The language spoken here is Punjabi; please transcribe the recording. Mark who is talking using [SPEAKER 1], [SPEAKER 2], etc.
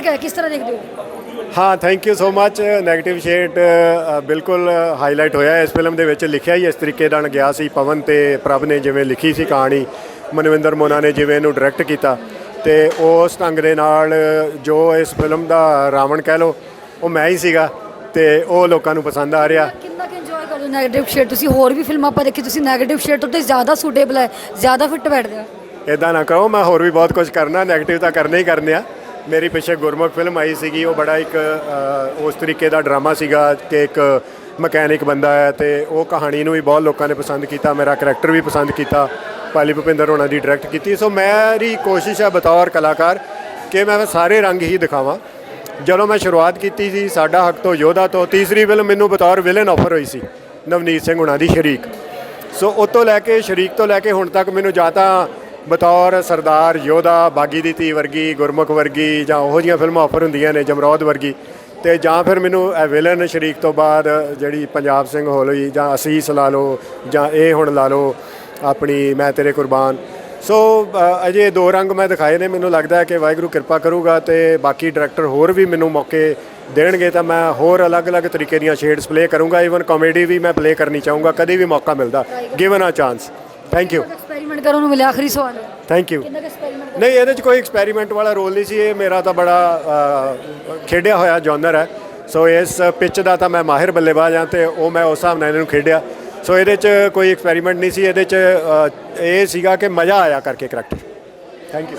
[SPEAKER 1] ਫ਼ਰਕ ਹੈ ਕਿਸ ਤਰ੍ਹਾਂ ਦੇਖਦੇ ਹੋ?
[SPEAKER 2] ਹਾਂ thank you so much negative shade ਬਿਲਕੁਲ ਹਾਈਲਾਈਟ ਹੋਇਆ ਇਸ ਫਿਲਮ ਦੇ ਵਿੱਚ ਲਿਖਿਆ ਹੀ ਇਸ ਤਰੀਕੇ ਨਾਲ ਗਿਆ ਸੀ। ਪਵਨ ਤੇ ਪ੍ਰਭ ਨੇ ਜਿਵੇਂ ਲਿਖੀ ਸੀ ਕਹਾਣੀ ਮਨਵਿੰਦਰ ਮੋਨਾ ਨੇ ਜਿਵੇਂ ਇਹਨੂੰ ਡਾਇਰੈਕਟ ਕੀਤਾ। ਤੇ ਉਸ ਢੰਗ ਦੇ ਨਾਲ ਜੋ ਇਸ ਫਿਲਮ ਦਾ ਰਾਵਣ ਕਹਿ ਲੋ ਉਹ ਮੈਂ ਹੀ ਸੀਗਾ ਤੇ ਉਹ ਲੋਕਾਂ ਨੂੰ ਪਸੰਦ ਆ ਰਿਹਾ।
[SPEAKER 1] ਕਿੰਨਾ ਕਿ ਇੰਜੋਏ ਕਰਦੇ 네ਗੇਟਿਵ ਸ਼ੇਡ ਤੁਸੀਂ ਹੋਰ ਵੀ ਫਿਲਮਾਂ ਆਪਾਂ ਦੇਖੀ ਤੁਸੀਂ ਨੈਗੇਟਿਵ ਸ਼ੇਡ ਤੋਂ ਜ਼ਿਆਦਾ ਸੂਟੇਬਲ ਹੈ ਜ਼ਿਆਦਾ ਫਿੱਟ ਬੈਠਦੇ ਆ
[SPEAKER 2] ਇਦਾਂ ਨਾ ਕਹੋ ਮੈਂ ਹੋਰ ਵੀ ਬਹੁਤ ਕੁਝ ਕਰਨਾ ਨੈਗੇਟਿਵ ਤਾਂ ਕਰਨਾ ਹੀ ਕਰਨੇ ਆ। ਮੇਰੀ ਪਿੱਛੇ ਗੁਰਮੁਖ ਫਿਲਮ ਆਈ ਸੀਗੀ, ਉਹ ਬੜਾ ਇੱਕ ਉਸ ਤਰੀਕੇ ਦਾ ਡਰਾਮਾ ਸੀਗਾ ਕਿ ਇੱਕ ਮਕੈਨਿਕ ਬੰਦਾ ਹੈ ਤੇ ਉਹ ਕਹਾਣੀ ਨੂੰ ਵੀ ਬਹੁਤ ਲੋਕਾਂ ਨੇ ਪਸੰਦ ਕੀਤਾ, ਮੇਰਾ ਕਰੈਕਟਰ ਵੀ ਪਸੰਦ ਕੀਤਾ ਪਾਲੀ ਭੁਪਿੰਦਰ ਹੋਣਾ ਦੀ ਡਾਇਰੈਕਟ ਕੀਤੀ। ਸੋ ਮੇਰੀ ਕੋਸ਼ਿਸ਼ ਹੈ ਬਤੌਰ ਕਲਾਕਾਰ ਕਿ ਮੈਂ ਸਾਰੇ ਰੰਗ ਹੀ ਦਿਖਾਵਾਂ। ਜਦੋਂ ਮੈਂ ਸ਼ੁਰੂਆਤ ਕੀਤੀ ਸੀ, ਸਾਡਾ ਹੱਕ ਤੋਂ ਯੋਧਾ ਤੋਂ, ਤੀਸਰੀ ਫਿਲਮ ਮੈਨੂੰ ਬਤੌਰ ਵਿਲਨ ਆਫਰ ਹੋਈ ਸੀ, ਨਵਨੀਤ ਸਿੰਘ ਹੁਣਾਂ ਦੀ ਸ਼ਰੀਕ। ਸੋ ਉਹ ਤੋਂ ਲੈ ਕੇ, ਸ਼ਰੀਕ ਤੋਂ ਲੈ ਕੇ ਹੁਣ ਤੱਕ ਮੈਨੂੰ ਜਾਂ ਤਾਂ ਬਤੌਰ ਸਰਦਾਰ ਯੋਧਾ ਬਾਗੀ ਦੀ ਧੀ ਵਰਗੀ, ਗੁਰਮੁਖ ਵਰਗੀ ਜਾਂ ਉਹੋ ਜਿਹੀਆਂ ਫਿਲਮਾਂ ਆਫਰ ਹੁੰਦੀਆਂ ਨੇ ਜਮਰੌਦ ਵਰਗੀ, ਤੇ ਜਾਂ ਫਿਰ ਮੈਨੂੰ ਇਹ ਵਿਲਨ ਸ਼ਰੀਕ ਤੋਂ ਬਾਅਦ ਜਿਹੜੀ ਪੰਜਾਬ ਸਿੰਘ ਹੋਲੀ ਜਾਂ ਅਸੀਸ ਲਾ ਲਓ ਜਾਂ ਇਹ ਹੁਣ ਲਾ ਲਓ, ਆਪਣੀ ਮੈਂ ਤੇਰੇ ਕੁਰਬਾਨ। ਸੋ ਅਜੇ ਦੋ ਰੰਗ ਮੈਂ ਦਿਖਾਏ ਨੇ, ਮੈਨੂੰ ਲੱਗਦਾ ਕਿ ਵਾਹਿਗੁਰੂ ਕਿਰਪਾ ਕਰੂਗਾ ਤੇ ਬਾਕੀ ਡਾਇਰੈਕਟਰ ਹੋਰ ਵੀ ਮੈਨੂੰ ਮੌਕੇ ਦੇਣਗੇ, ਤਾਂ ਮੈਂ ਹੋਰ ਅਲੱਗ-ਅਲੱਗ ਤਰੀਕੇ ਦੀਆਂ ਸ਼ੇਡਸ ਪਲੇ ਕਰੂੰਗਾ। ਇਵਨ ਕਾਮੇਡੀ ਵੀ ਮੈਂ ਪਲੇ ਕਰਨੀ ਚਾਹੂੰਗਾ, ਕਦੇ ਵੀ ਮੌਕਾ ਮਿਲਦਾ। Given a chance thank you
[SPEAKER 1] experiment ਕਰਨ ਨੂੰ ਮਿਲਿਆ ਆਖਰੀ ਸਵਾਲ।
[SPEAKER 2] ਥੈਂਕ ਯੂ
[SPEAKER 1] ਕਿੰਨਾ ਐਕਸਪੈਰੀਮੈਂਟ
[SPEAKER 2] ਨਹੀਂ ਇਹਦੇ 'ਚ ਕੋਈ ਐਕਸਪੈਰੀਮੈਂਟ ਵਾਲਾ ਰੋਲ ਨਹੀਂ ਸੀ ਇਹ ਮੇਰਾ ਤਾਂ ਬੜਾ ਅ, ਖੇਡਿਆ ਹੋਇਆ ਜਨਰ ਹੈ। ਸੋ ਇਸ ਪਿਚ ਦਾ ਤਾਂ ਮੈਂ ਮਾਹਿਰ ਬੱਲੇਬਾਜ਼ ਹਾਂ ਤੇ ਉਹ ਮੈਂ ਉਸ ਹਿਸਾਬ ਨਾਲ ਇਹਨੂੰ ਖੇਡਿਆ। ਸੋ ਇਹਦੇ 'ਚ ਕੋਈ ਐਕਸਪੈਰੀਮੈਂਟ ਨਹੀਂ ਸੀ ਇਹਦੇ 'ਚ ਅ, ਇਹ ਸੀਗਾ ਕਿ ਮਜ਼ਾ ਆਇਆ ਕਰਕੇ ਕਰੈਕਟਰ ਥੈਂਕ ਯੂ